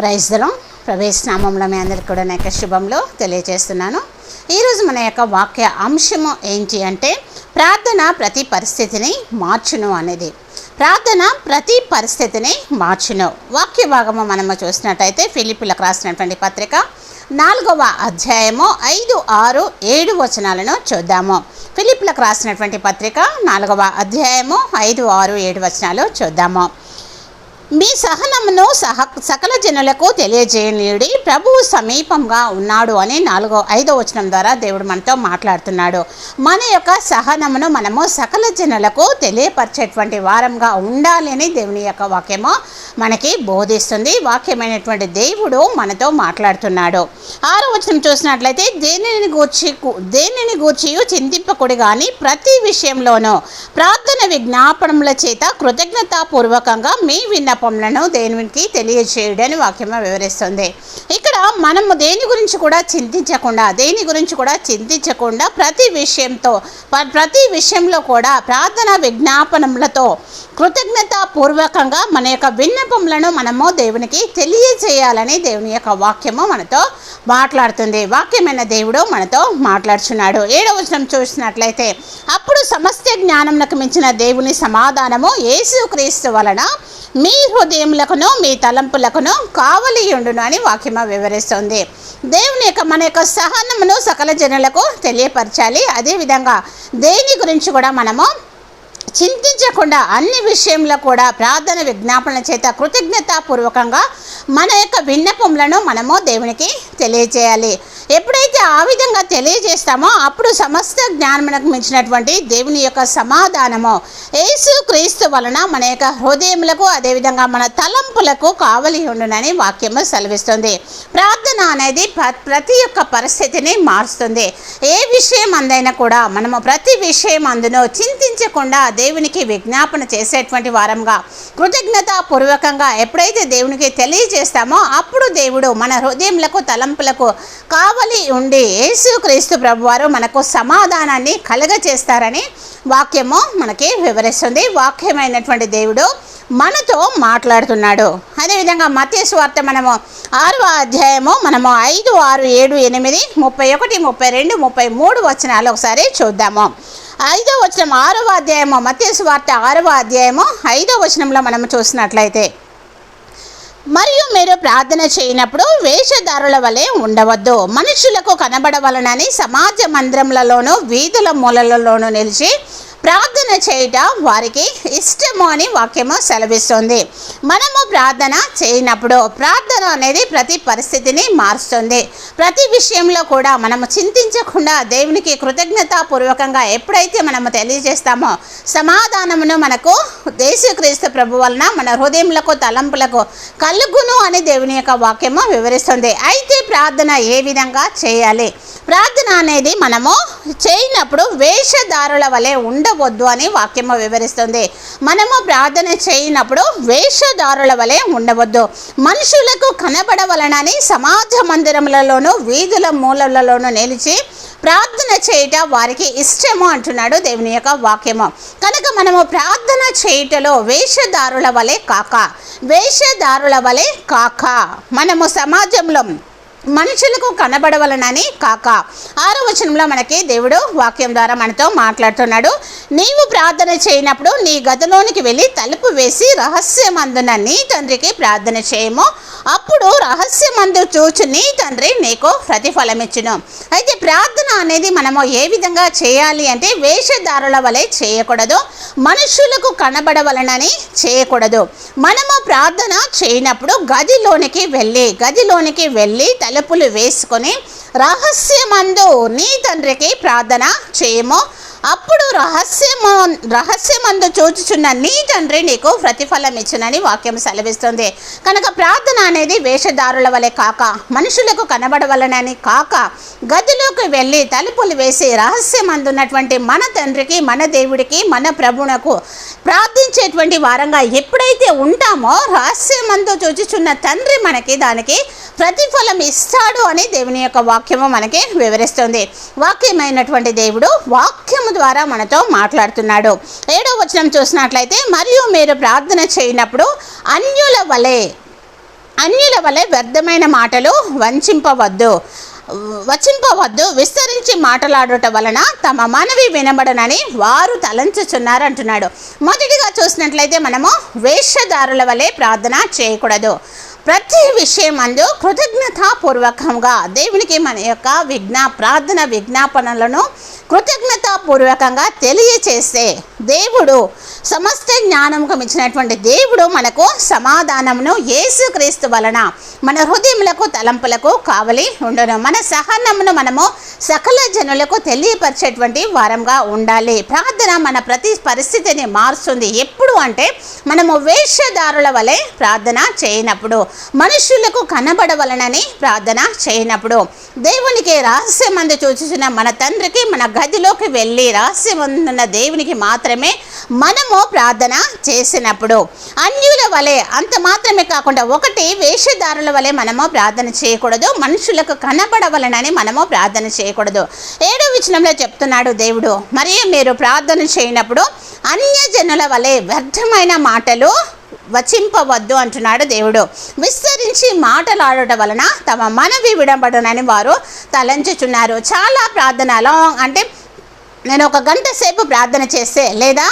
ప్రైజ్లో ప్రవేశనామంలో మీ అందరికి కూడా నా యొక్క శుభంలో తెలియజేస్తున్నాను. ఈరోజు మన యొక్క వాక్య అంశము ఏంటి అంటే ప్రార్థన ప్రతి పరిస్థితిని మార్చును అనేది. ప్రార్థన ప్రతి పరిస్థితిని మార్చును. వాక్య భాగము మనము చూసినట్టయితే ఫిలిపిలకు రాసినటువంటి పత్రిక నాలుగవ అధ్యాయము ఐదు ఆరు ఏడు వచనాలను చూద్దాము. ఫిలిప్లకు రాసినటువంటి పత్రిక నాలుగవ అధ్యాయము ఐదు ఆరు ఏడు వచనాలు చూద్దాము. మీ సహనమును సహ సకల జనులకు తెలియజేయనీయుడి ప్రభువు సమీపంగా ఉన్నాడు అని నాలుగో ఐదో వచనం ద్వారా దేవుడు మనతో మాట్లాడుతున్నాడు. మన యొక్క సహనమును మనము సకల జనులకు తెలియపరిచేటువంటి వారంగా ఉండాలి అని దేవుని యొక్క వాక్యము మనకి బోధిస్తుంది. వాక్యమైనటువంటి దేవుడు మనతో మాట్లాడుతున్నాడు. ఆరో వచనం చూసినట్లయితే దేనిని గూర్చి దేనిని గూర్చి చింతింపకుడి కానీ ప్రతి విషయంలోనూ ప్రార్థన విజ్ఞాపనముల చేత కృతజ్ఞతాపూర్వకంగా మీ విన్న విన్నపములను దేవునికి తెలియజేయడని వాక్యము వివరిస్తుంది. ఇక్కడ మనము దేని గురించి కూడా చింతించకుండా దేని గురించి కూడా చింతించకుండా ప్రతి విషయంతో ప- ప్రతి విషయంలో కూడా ప్రార్థన విజ్ఞాపనములతో కృతజ్ఞతాపూర్వకంగా మన యొక్క విన్నపములను మనము దేవునికి తెలియజేయాలని దేవుని యొక్క వాక్యము మనతో మాట్లాడుతుంది. వాక్యమైన దేవుడు మనతో మాట్లాడుచున్నాడు. ఏడవ వచనం చూసినట్లయితే అప్పుడు సమస్త జ్ఞానమునకు మించిన దేవుని సమాధానము యేసుక్రీస్తు వలన మీ హృదయములకును మీ తలంపులకును కావలియుండును అని వాక్యమ వివరిస్తుంది. దేవుని యొక్క మన యొక్క సహనమును సకల జనులకు తెలియపరచాలి. అదేవిధంగా దేని గురించి కూడా మనము చింతించకుండా అన్ని విషయంలో కూడా ప్రార్థన విజ్ఞాపన చేత కృతజ్ఞతాపూర్వకంగా మన యొక్క విన్నపములను మనము దేవునికి తెలియజేయాలి. ఎప్పుడైతే ఆ విధంగా తెలియజేస్తామో అప్పుడు సమస్త జ్ఞానమునకు మించినటువంటి దేవుని యొక్క సమాధానము. యేసు క్రీస్తు వలన మన యొక్క హృదయములకు అదేవిధంగా మన తలంపులకు కావలి ఉండునని వాక్యము సెలవిస్తుంది. ప్రార్థన అనేది ప్ర- ప్రతి ఒక్క పరిస్థితిని మారుస్తుంది. ఏ విషయం అందైనా కూడా మనము ప్రతి విషయం అందునో చింతించకుండా దేవునికి విజ్ఞాపన చేసేటువంటి వారంగా కృతజ్ఞతాపూర్వకంగా ఎప్పుడైతే దేవునికి తెలియజేస్తామో అప్పుడు దేవుడు మన హృదయములకు తలంపులకు కావ కావలి ఉండి యేసుక్రీస్తు ప్రభువారు మనకు సమాధానాన్ని కలగచేస్తారని వాక్యము మనకి వివరిస్తుంది. వాక్యమైనటువంటి దేవుడు మనతో మాట్లాడుతున్నాడు. అదేవిధంగా మత్య వార్త మనము ఆరవ అధ్యాయము మనము ఐదు ఆరు ఏడు ఎనిమిది ముప్పై ఒకటి ముప్పై రెండు ముప్పై మూడు వచనాలు ఒకసారి చూద్దాము. ఐదో వచనం ఆరవ అధ్యాయము మత్య వార్త ఆరవ అధ్యాయము ఐదో వచనంలో మనము చూసినట్లయితే మరియు మీరు ప్రార్థన చేయనప్పుడు వేషధారుల వలె ఉండవద్దు. మనుషులకు కనబడవలనని సమాజ మందిరములలోనూ వీధుల మూలలలోనూ నిలిచి ప్రార్థన చేయట వారికి ఇష్టము అని వాక్యము సెలవిస్తుంది. మనము ప్రార్థన చేయనప్పుడు ప్రార్థన అనేది ప్రతి పరిస్థితిని మారుస్తుంది. ప్రతి విషయంలో కూడా మనము చింతించకుండా దేవునికి కృతజ్ఞతాపూర్వకంగా ఎప్పుడైతే మనము తెలియజేస్తామో సమాధానమును మనకు దేశక్రీస్తు ప్రభు వలన మన హృదయములకు తలంపులకు కలుగును అని దేవుని యొక్క వాక్యము వివరిస్తుంది. అయితే ప్రార్థన ఏ విధంగా చేయాలి? ప్రార్థన అనేది మనము చేయనప్పుడు వేషధారుల వలె ఉండవద్దు అని వాక్యము వివరిస్తుంది. మనము ప్రార్థన చేయనప్పుడు వేషధారుల వలె ఉండవద్దు. మనుషులకు కనబడవలనని సమాజ మందిరములలోనూ వీధుల మూలలలోనూ నిలిచి ప్రార్థన చేయట వారికి ఇష్టము అంటున్నాడు దేవుని యొక్క వాక్యము. కనుక మనము ప్రార్థన చేయుటలో వేషధారుల వలె కాక వేషధారుల వలె కాక మనము సమాజంలో మనుషులకు కనబడవలనని కాక. ఆరో వచనంలో మనకి దేవుడు వాక్యం ద్వారా మనతో మాట్లాడుతున్నాడు. నీవు ప్రార్థన చేయనప్పుడు నీ గదిలోనికి వెళ్ళి తలుపు వేసి రహస్యమందున నీ తండ్రికి ప్రార్థన చేయము. అప్పుడు రహస్యమందు చూచు నీ తండ్రి నీకు ప్రతిఫలమిచ్చును. అయితే ప్రార్థన అనేది మనము ఏ విధంగా చేయాలి అంటే వేషధారుల వలె చేయకూడదు. మనుషులకు కనబడవలనని చేయకూడదు. మనము ప్రార్థన చేయనప్పుడు గదిలోనికి వెళ్ళి గదిలోనికి వెళ్ళి తలుపులు వేసుకొని రహస్యమందు నీ తండ్రికి ప్రార్థన చేయము. అప్పుడు రహస్యము రహస్యమందు చూచుచున్న నీ తండ్రి నీకు ప్రతిఫలం ఇచ్చునని వాక్యం సెలవిస్తుంది. కనుక ప్రార్థన అనేది వేషధారుల వలె కాక మనుషులకు కనబడవలనని కాక గదిలోకి వెళ్ళి తలుపులు వేసి రహస్యమందున్నటువంటి మన తండ్రికి మన దేవుడికి మన ప్రభువునకు ప్రార్థించేటువంటి వారంగా ఎప్పుడైతే ఉంటామో రహస్యమందు చూచుచున్న తండ్రి మనకి దానికి ప్రతిఫలం ఇస్తాడు అని దేవుని యొక్క వాక్యము మనకి వివరిస్తుంది. వాక్యమైనటువంటి దేవుడు వాక్యము ద్వారా మనతో మాట్లాడుతున్నాడు. ఏడో వచనం చూసినట్లయితే మరియు మీరు ప్రార్థన చేయనప్పుడు అన్యుల వలె అన్యుల వలె వ్యర్థమైన మాటలు వంచింపవద్దు. వచింపవద్దు. విస్తరించి మాట్లాడుట వలన తమ మనవి వినబడనని వారు తలంచుచున్నారు అంటున్నాడు. మొదటిగా చూసినట్లయితే మనము వేషధారుల వలె ప్రార్థన చేయకూడదు. ప్రతి విషయం అందు కృతజ్ఞతాపూర్వకంగా దేవునికి మన యొక్క విజ్ఞా ప్రార్థన విజ్ఞాపనలను కృతజ్ఞతాపూర్వకంగా తెలియచేస్తే దేవుడు సమస్త జ్ఞానముకు మించినటువంటి దేవుడు మనకు సమాధానమును యేసుక్రీస్తు వలన మన హృదయములకు తలంపులకు కావలి ఉండను. మన సహనమును మనము సకల జనులకు తెలియపరిచేటువంటి వారంగా ఉండాలి. ప్రార్థన మన ప్రతి పరిస్థితిని మారుస్తుంది. ఎప్పుడు అంటే మనము వేషధారుల వలె ప్రార్థన చేయనప్పుడు మనుషులకు కనబడవలనని ప్రార్థన చేయనప్పుడు దేవునికి రహస్యమందు చూచుచున్న మన తండ్రికి మన గదిలోకి వెళ్ళి రహస్యమందున్న దేవునికి మాత్రమే మనము ప్రార్థన చేసినప్పుడు. అన్యుల వలె అంత మాత్రమే కాకుండా ఒకటి వేషధారుల వలె మనము ప్రార్థన చేయకూడదు. మనుషులకు కనబడవలనని మనము ప్రార్థన చేయకూడదు. ఏడో విచనంలో చెప్తున్నాడు దేవుడు. మరియు మీరు ప్రార్థన చేయనప్పుడు అన్యజనుల వలె వ్యర్థమైన మాటలు వచింపవద్దు అంటున్నాడు దేవుడు. విస్తరించి మాటలాడటం వలన తమ మనవి విడబడునని వారు తలంచుచున్నారు. చాలా ప్రార్థనలో అంటే నేను ఒక గంట సేపు ప్రార్థన చేస్తే లేదా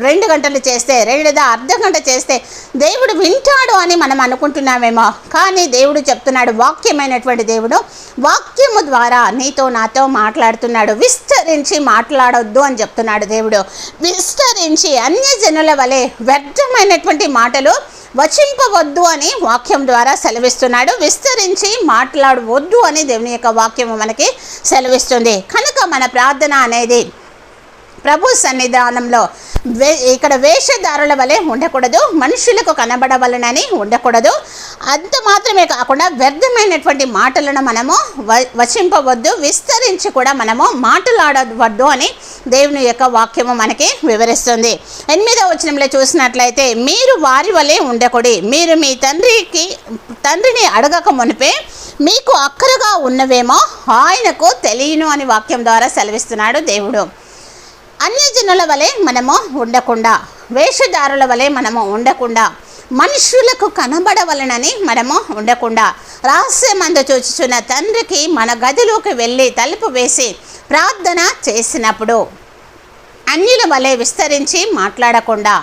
రెండు గంటలు చేస్తే రెండు లేదా అర్ధ గంట చేస్తే దేవుడు వింటాడు అని మనం అనుకుంటున్నామేమో. కానీ దేవుడు చెప్తున్నాడు వాక్యమైనటువంటి దేవుడు వాక్యము ద్వారా నీతో నాతో మాట్లాడుతున్నాడు. విస్తరించి మాట్లాడొద్దు అని చెప్తున్నాడు దేవుడు. విస్తరించి అన్యజనుల వలె వ్యర్థమైనటువంటి మాటలు వచింపవద్దు అని వాక్యం ద్వారా సెలవిస్తున్నాడు. విస్తరించి మాట్లాడవద్దు అని దేవుని యొక్క వాక్యము మనకి సెలవిస్తుంది. కనుక మన ప్రార్థన అనేది ప్రభు సన్నిధానంలో వే ఇక్కడ వేషధారుల వలె ఉండకూడదు మనుషులకు కనబడవలనని ఉండకూడదు. అంత మాత్రమే కాకుండా వ్యర్థమైనటువంటి మాటలను మనము వ- వచింపవద్దు విస్తరించి కూడా మనము మాటలాడవద్దు అని దేవుని యొక్క వాక్యము మనకి వివరిస్తుంది. ఎనిమిదవ వచనంలో చూసినట్లయితే మీరు వారి వలె ఉండకూడి మీరు మీ తండ్రికి తండ్రిని అడగక మునిపే మీకు అక్కరగా ఉన్నవేమో ఆయనకు తెలియను అని వాక్యం ద్వారా సెలవిస్తున్నాడు దేవుడు. అన్యజనుల వలె మనము ఉండకుండా వేషధారుల వలె మనము ఉండకుండా మనుషులకు కనబడవలనని మనము ఉండకుండా రహస్యమందు చూచుచున్న తండ్రికి మన గదిలోకి వెళ్ళి తలుపు వేసి ప్రార్థన చేసినప్పుడు అన్యుల వలె విస్తరించి మాట్లాడకుండా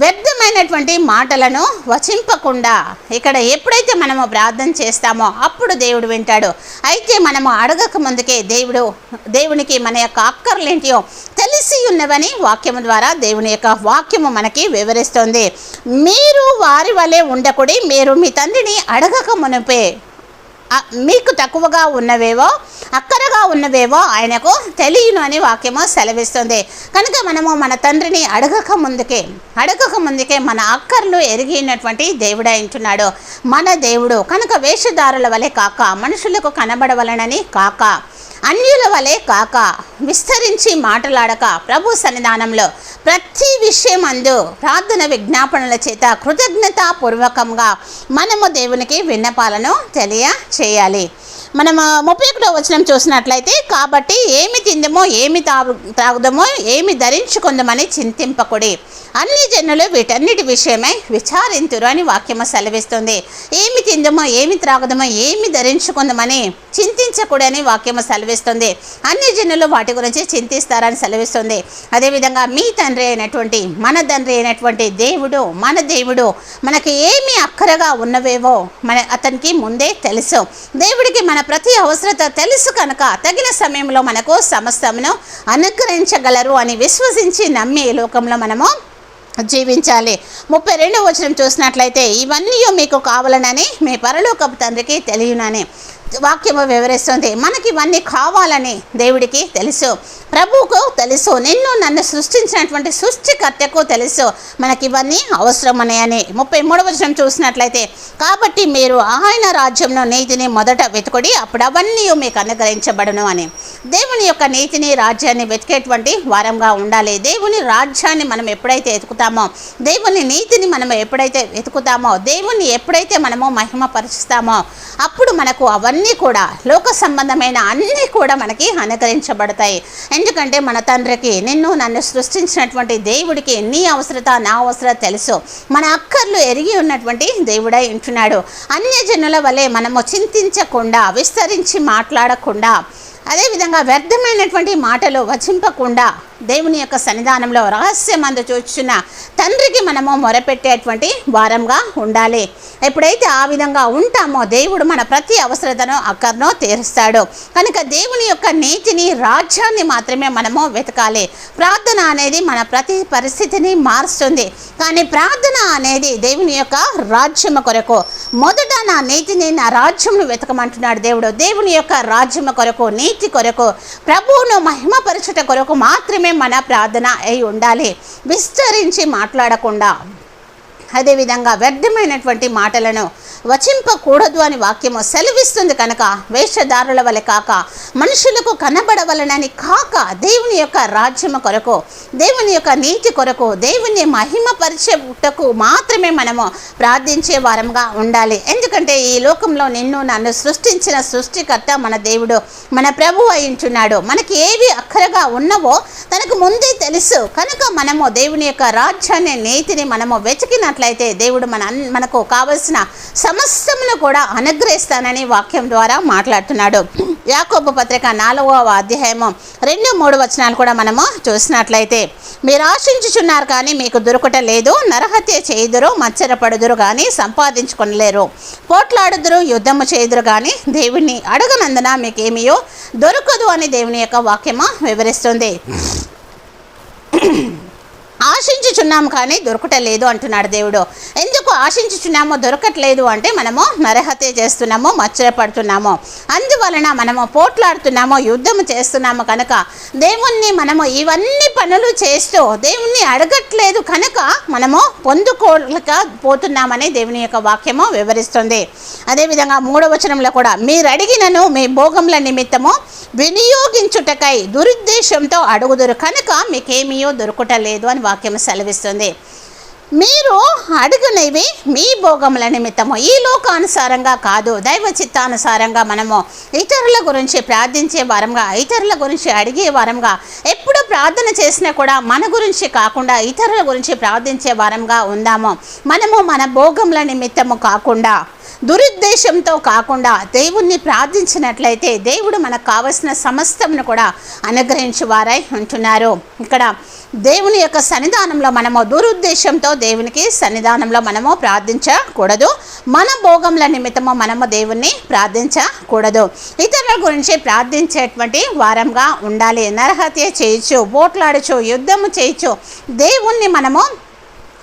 వ్యర్థమైనటువంటి మాటలను వచింపకుండా ఇక్కడ ఎప్పుడైతే మనము ప్రార్థన చేస్తామో అప్పుడు దేవుడు వింటాడు. అయితే మనము అడగక ముందుకే దేవుడు దేవునికి మన యొక్క అక్కర్లేంటియో తెలిసి ఉన్నవని వాక్యము ద్వారా దేవుని యొక్క వాక్యము మనకి వివరిస్తుంది. మీరు వారి వలె ఉండకుడి మీరు మీ తండ్రిని అడగక మునిపే మీకు తక్కువగా ఉన్నవేవో అక్కరగా ఉన్నవేవో ఆయనకు తెలియను అని వాక్యము సెలవిస్తుంది. కనుక మనము మన తండ్రిని అడగక ముందుకే అడగక ముందుకే మన అక్కర్లు ఎరిగినటువంటి దేవుడైంటున్నాడు మన దేవుడు కనుక వేషధారుల వలె కాక మనుషులకు కనబడవలనని కాక అన్యుల వలె కాక విస్తరించి మాట్లాడక ప్రభు సన్నిధానంలో ప్రతి విషయం అందు ప్రార్థన విజ్ఞాపనల చేత కృతజ్ఞతాపూర్వకంగా మనము దేవునికి విన్నపాలను తెలియచేయాలి. మనం ముప్పై ఒకటో వచనం చూసినట్లయితే కాబట్టి ఏమి తిందమో ఏమి తాగు తాగుదమో ఏమి ధరించుకుందామని చింతింపకుడి. అన్ని జనులు వీటన్నిటి విషయమై విచారింతురు అని వాక్యము సెలవిస్తుంది. ఏమి తిందమో ఏమి త్రాగుదమో ఏమి ధరించుకుందామని చింతించకూడని వాక్యము సెలవిస్తుంది. అన్ని జనులు వాటి గురించి చింతిస్తారని సెలవిస్తుంది. అదేవిధంగా మీ తండ్రి అయినటువంటి మన తండ్రి అయినటువంటి దేవుడు మన దేవుడు మనకి ఏమి అక్కరగా ఉన్నవేవో మన అతనికి ముందే తెలుసు. దేవుడికి మన ప్రతి అవసరత తెలుసు కనుక తగిన సమయంలో మనకు సమస్తమును అనుగ్రహించగలరు అని విశ్వసించి నమ్మి ఈ లోకంలో మనము జీవించాలి. ముప్పై రెండవ వచనం చూసినట్లయితే ఇవన్నీ మీకు కావాలనని మీ పరలోకపు తండ్రికి తెలియనని. వాక్యము వివరిస్తుంది. మనకి ఇవన్నీ కావాలని దేవుడికి తెలుసు. ప్రభువుకు తెలుసు. నిన్ను నన్ను సృష్టించినటువంటి సృష్టికర్తకు తెలుసు. మనకి ఇవన్నీ అవసరమని అని. ముప్పై మూడవ వచనం చూసినట్లయితే కాబట్టి మీరు ఆయన రాజ్యంలో నీతిని మొదట వెతుకుడి అప్పుడు అవన్నీ మీకు అనుగ్రహించబడును అని. దేవుని యొక్క నీతిని రాజ్యాన్ని వెతికేటువంటి వారంగా ఉండాలి. దేవుని రాజ్యాన్ని మనం ఎప్పుడైతే వెతుకుతామో దేవుని నీతిని మనం ఎప్పుడైతే వెతుకుతామో దేవుని ఎప్పుడైతే మనము మహిమపరుస్తామో అప్పుడు మనకు అవన్నీ అన్నీ కూడా లోక సంబంధమైన అన్నీ కూడా మనకి అనుకరించబడతాయి ఎందుకంటే మన తండ్రికి నిన్ను నన్ను సృష్టించినటువంటి దేవుడికి నీ అవసరత నా అవసరత తెలుసు. మన అక్కర్లు ఎరిగి ఉన్నటువంటి దేవుడై ఉంటున్నాడు. అన్యజనుల వలె మనము చింతించకుండా విస్తరించి మాట్లాడకుండా అదేవిధంగా వ్యర్థమైనటువంటి మాటలు వచింపకుండా దేవుని యొక్క సన్నిధానంలో రహస్యమందు చూచున్న తండ్రికి మనము మొరపెట్టేటువంటి వారంగా ఉండాలి. ఎప్పుడైతే ఆ విధంగా ఉంటామో దేవుడు మన ప్రతి అవసరతను అక్కర్నో తీరుస్తాడు. కనుక దేవుని యొక్క నీతిని రాజ్యాన్ని మాత్రమే మనము వెతకాలి. ప్రార్థన అనేది మన ప్రతి పరిస్థితిని మారుస్తుంది. కానీ ప్రార్థన అనేది దేవుని యొక్క రాజ్యము కొరకు మొదట నా నీతిని నా రాజ్యమును వెతకమంటున్నాడు దేవుడు. దేవుని యొక్క రాజ్యము కొరకు నీతి కొరకు ప్రభువును మహిమపరచుట కొరకు మాత్రమే మన ప్రార్థన అయి ఉండాలి. విస్తరించి మాట్లాడకుండా అదేవిధంగా వ్యర్థమైనటువంటి మాటలను వచింపకూడదు అని వాక్యము సెలవిస్తుంది కనుక వేషధారుల వలె కాక మనుషులకు కనబడవలనని కాక దేవుని యొక్క రాజ్యము కొరకు దేవుని యొక్క నీతి కొరకు దేవుని మహిమపరిచేటకు మాత్రమే మనము ప్రార్థించే వారంగా ఉండాలి. ఎందుకంటే ఈ లోకంలో నిన్ను నన్ను సృష్టించిన సృష్టికర్త మన దేవుడు మన ప్రభు అయించున్నాడు. మనకి ఏవి అక్కరగా ఉన్నవో తనకు ముందే తెలుసు. కనుక మనము దేవుని యొక్క రాజ్యాన్ని నీతిని మనము వెతికినట్లు చేసినట్లయితే దేవుడు మన మనకు కావలసిన సమస్తమును కూడా అనుగ్రహిస్తానని వాక్యం ద్వారా మాట్లాడుతున్నాడు. యాకోబ పత్రిక నాలుగవ అధ్యాయము రెండు మూడు వచనాలు కూడా మనము చూసినట్లయితే మీరు ఆశించుచున్నారు కానీ మీకు దొరకట లేదు నరహత్య చేయుదురు మచ్చరపడుదురు కానీ సంపాదించుకొనలేరు. పోట్లాడుదురు యుద్ధము చేయుదురు కానీ దేవుణ్ణి అడగనందున మీకేమియో దొరకదు అని దేవుని యొక్క వాక్యము వివరిస్తుంది. ఆశించుచున్నాము కానీ దొరకటలేదు అంటున్నాడు దేవుడు. ఎందుకు ఆశించుచున్నామో దొరకట్లేదు అంటే మనము నరహత్య చేస్తున్నామో మచ్చరపడుతున్నాము. అందువలన మనము పోట్లాడుతున్నామో యుద్ధము చేస్తున్నాము కనుక దేవుణ్ణి మనము ఇవన్నీ పనులు చేస్తూ దేవుణ్ణి అడగట్లేదు కనుక మనము పొందుకోలేక పోతున్నామని దేవుని యొక్క వాక్యము వివరిస్తుంది. అదేవిధంగా మూడవ వచనంలో కూడా మీరు అడిగినను మీ భోగముల నిమిత్తము వినియోగించుటకై దురుద్దేశంతో అడుగుదురు కనుక మీకేమీయో దొరుకుటలేదు అని వాక్యం సెలవిస్తుంది. మీరు అడుగునేవి మీ భోగముల నిమిత్తము. ఈ లోకానుసారంగా కాదు దైవ చిత్తానుసారంగా మనము ఇతరుల గురించి ప్రార్థించే వారంగా ఇతరుల గురించి అడిగే వారంగా ఎప్పుడు ప్రార్థన చేసినా కూడా మన గురించి కాకుండా ఇతరుల గురించి ప్రార్థించే వారంగా ఉందాము. మనము మన భోగముల నిమిత్తము కాకుండా దురుద్దేశంతో కాకుండా దేవుణ్ణి ప్రార్థించినట్లయితే దేవుడు మనకు కావలసిన సమస్తమును కూడా అనుగ్రహించు వారై ఉంటున్నారు. ఇక్కడ దేవుని యొక్క సన్నిధానంలో మనము దురుద్దేశంతో దేవునికి సన్నిధానంలో మనము ప్రార్థించకూడదు. మన భోగముల నిమిత్తము మనము దేవుణ్ణి ప్రార్థించకూడదు. ఇతరుల గురించి ప్రార్థించేటువంటి వారంగా ఉండాలి. నరహత్య చేయొచ్చు పోట్లాడచ్చు యుద్ధము చేయొచ్చు. దేవుణ్ణి మనము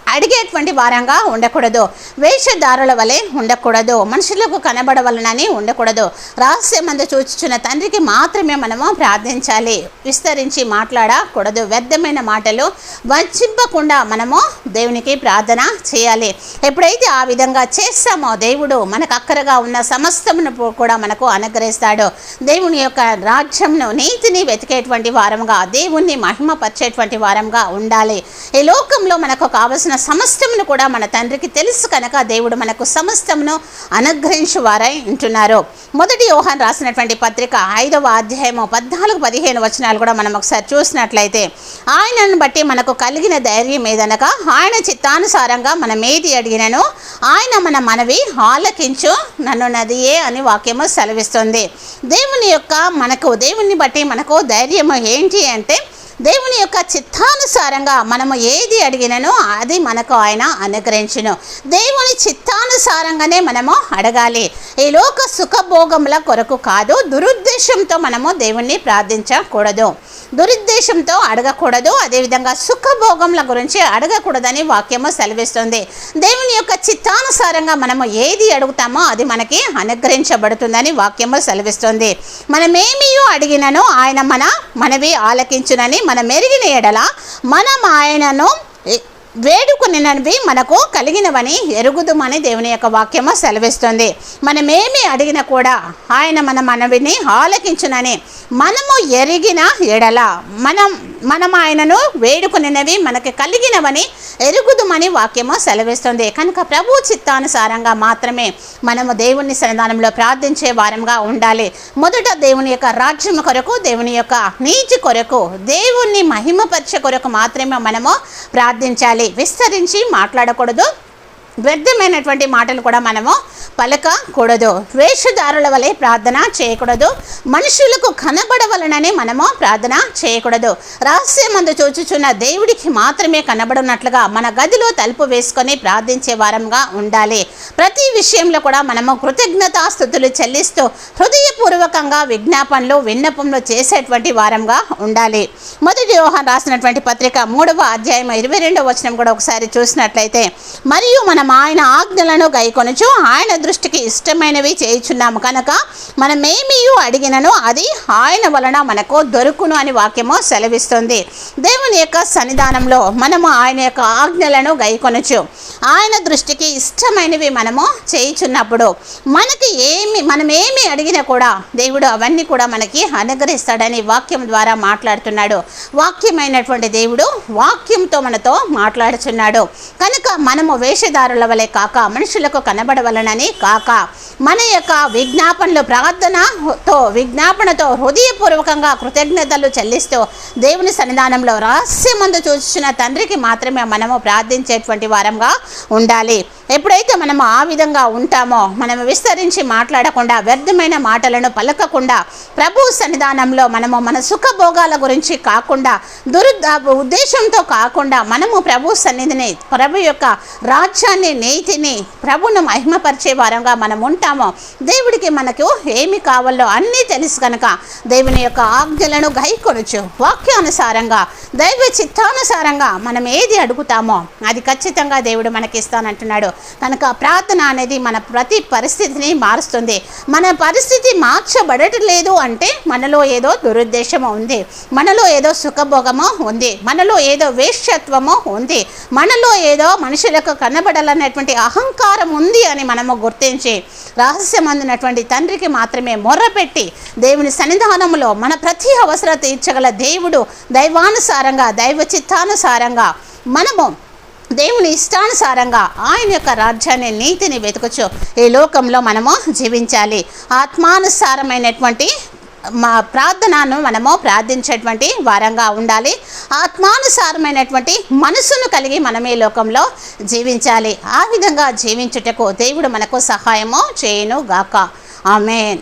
అడిగేటువంటి వారంగా ఉండకూడదు. వేషధారుల వలె ఉండకూడదు. మనుషులకు కనబడవలనని ఉండకూడదు. రహస్యమందు చూచుచున్న తండ్రికి మాత్రమే మనము ప్రార్థించాలి. విస్తరించి మాట్లాడకూడదు. వ్యర్థమైన మాటలు వంచింపకుండా మనము దేవునికి ప్రార్థన చేయాలి. ఎప్పుడైతే ఆ విధంగా చేస్తామో దేవుడు మనకు అక్కరగా ఉన్న సమస్తమును కూడా మనకు అనుగ్రహిస్తాడు. దేవుని యొక్క రాజ్యంను నీతిని వెతికేటువంటి వారంగా దేవుణ్ణి మహిమపరిచేటువంటి వారంగా ఉండాలి. ఈ లోకంలో మనకు కావలసిన సమస్తమును కూడా మన తండ్రికి తెలుసు కనుక దేవుడు మనకు సమస్తమును అనుగ్రహించు వారై ఉంటున్నారు. మొదటి యోహాన్ రాసినటువంటి పత్రిక ఐదవ అధ్యాయము పద్నాలుగు పదిహేను వచనాలు కూడా మనం ఒకసారి చూసినట్లయితే ఆయనను బట్టి మనకు కలిగిన ధైర్యం ఏదనగా ఆయన చిత్తానుసారంగా మనం ఏది అడిగినను ఆయన మన మనవి ఆలకించు నన్ను నదియే అని వాక్యము సెలవిస్తుంది. దేవుని యొక్క మనకు దేవుని బట్టి మనకు ధైర్యము ఏంటి అంటే దేవుని యొక్క చిత్తానుసారంగా మనము ఏది అడిగినను అది మనకు ఆయన అనుగ్రహించును. దేవుని చిత్తానుసారంగానే మనము అడగాలి. ఈ లోక సుఖభోగముల కొరకు కాదు దురుద్దేశంతో మనము దేవుణ్ణి ప్రార్థించకూడదు. దురుద్దేశంతో అడగకూడదు అదేవిధంగా సుఖభోగముల గురించి అడగకూడదని వాక్యము సెలవిస్తుంది. దేవుని యొక్క చిత్తానుసారంగా మనము ఏది అడుగుతామో అది మనకి అనుగ్రహించబడుతుందని వాక్యము సెలవిస్తుంది. మనమేమీ అడిగినను ఆయన మన మనవి ఆలకించునని మనం మెరిగిన ఎడల మనం ఆయనను ఎ- వేడుకునినవి మనకు కలిగినవని ఎరుగుదుమని దేవుని యొక్క వాక్యము సెలవిస్తుంది. మనమేమి అడిగినా కూడా ఆయన మన మనవిని ఆలకించునని మనము ఎరిగిన ఎడల. మనం మనం ఆయనను వేడుకునినవి మనకి కలిగినవని ఎరుగుదుమని వాక్యము సెలవిస్తుంది. కనుక ప్రభు చిత్తానుసారంగా మాత్రమే మనము దేవుని సన్నిధానంలో ప్రార్థించే వారంగా ఉండాలి. మొదట దేవుని యొక్క రాజ్యం కొరకు దేవుని యొక్క నీతి కొరకు దేవుణ్ణి మహిమపరిచే కొరకు మాత్రమే మనము ప్రార్థించాలి. విస్తరించి మాట్లాడకూడదు. వ్యర్థమైనటువంటి మాటలు కూడా మనము పలకకూడదు. వేషధారుల వలె ప్రార్థన చేయకూడదు. మనుషులకు కనబడవలనని మనము ప్రార్థన చేయకూడదు. రహస్యమందు చూచుచున్న దేవుడికి మాత్రమే కనబడినట్లుగా మన గదిలో తలుపు వేసుకొని ప్రార్థించే వారంగా ఉండాలి. ప్రతి విషయంలో కూడా మనము కృతజ్ఞతాస్థుతులు చెల్లిస్తూ హృదయపూర్వకంగా విజ్ఞాపనలు విన్నపంలో చేసేటువంటి వారంగా ఉండాలి. మొదటి వ్యూహం రాసినటువంటి పత్రిక మూడవ అధ్యాయం ఇరవై రెండవ వచనం కూడా ఒకసారి చూసినట్లయితే మరియు మనం ఆయన ఆజ్ఞలను గైకొనుచు ఆయన దృష్టికి ఇష్టమైనవి చేయుచున్నాము. కనుక మనం అడిగినను అది ఆయన వలన మనకు దొరుకును అని వాక్యము సెలవిస్తుంది. దేవుని యొక్క సన్నిధానంలో మనము ఆయన యొక్క ఆజ్ఞలను గైకొనచ్చు ఆయన దృష్టికి ఇష్టమైనవి మనము చేయుచున్నప్పుడు మనకి ఏమి మనం ఏమి అడిగినా కూడా దేవుడు అవన్నీ కూడా మనకి అనుగ్రహిస్తాడని వాక్యం ద్వారా మాట్లాడుతున్నాడు. వాక్యమైనటువంటి దేవుడు వాక్యంతో మనతో మాట్లాడుచున్నాడు. కనుక మనము వేషధారులు వలె కాక మనుషులకు కనబడవలనని కాక. మన యొక్క విజ్ఞాపనలు ప్రార్థనతో విజ్ఞాపనతో హృదయపూర్వకంగా కృతజ్ఞతలు చెల్లిస్తూ దేవుని సన్నిధానంలో రహస్యమందు చూసిన తండ్రికి మాత్రమే మనము ప్రార్థించేటువంటి వారంగా ఉండాలి. ఎప్పుడైతే మనము ఆ విధంగా ఉంటామో మనము విస్తరించి మాట్లాడకుండా వ్యర్థమైన మాటలను పలకకుండా ప్రభు సన్నిధానంలో మనము మన సుఖభోగాల గురించి కాకుండా దురు ఉద్దేశంతో కాకుండా మనము ప్రభు సన్నిధిని ప్రభు యొక్క రాజ్యాన్ని నీతిని ప్రభును మహిమపరిచే వారంగా మనం ఉంటామో దేవుడికి మనకు ఏమి కావాలో అన్నీ తెలుసు కనుక దేవుని యొక్క ఆజ్ఞలను గైకొనొచ్చు వాక్యానుసారంగా దైవ చిత్తానుసారంగా మనం ఏది అడుగుతామో అది ఖచ్చితంగా దేవుడు మనకి ఇస్తానంటున్నాడు కనుక ప్రార్థన అనేది మన ప్రతి పరిస్థితిని మారుస్తుంది. మన పరిస్థితి మార్చబడటం లేదు అంటే మనలో ఏదో దురుద్దేశము ఉంది. మనలో ఏదో సుఖభోగమో ఉంది. మనలో ఏదో వేశ్యత్వమో ఉంది. మనలో ఏదో మనుషులకు కనబడాలనేటువంటి అహంకారం ఉంది అని మనము గుర్తించి రహస్యమందినటువంటి తండ్రికి మాత్రమే మొర్రపెట్టి దేవుని సన్నిధానంలో మన ప్రతి అవసరత తీర్చగల దేవుడు దైవానుసారంగా దైవ చిత్తానుసారంగా మనము దేవుని ఇష్టానుసారంగా ఆయన యొక్క రాజ్యాన్ని నీతిని వెతుకుచు ఈ లోకంలో మనము జీవించాలి. ఆత్మానుసారమైనటువంటి మా ప్రార్థనను మనము ప్రార్థించేటువంటి వారంగా ఉండాలి. ఆత్మానుసారమైనటువంటి మనసును కలిగి మనం ఈ లోకంలో జీవించాలి. ఆ విధంగా జీవించుటకు దేవుడు మనకు సహాయము చేయను గాక ఆమెన్.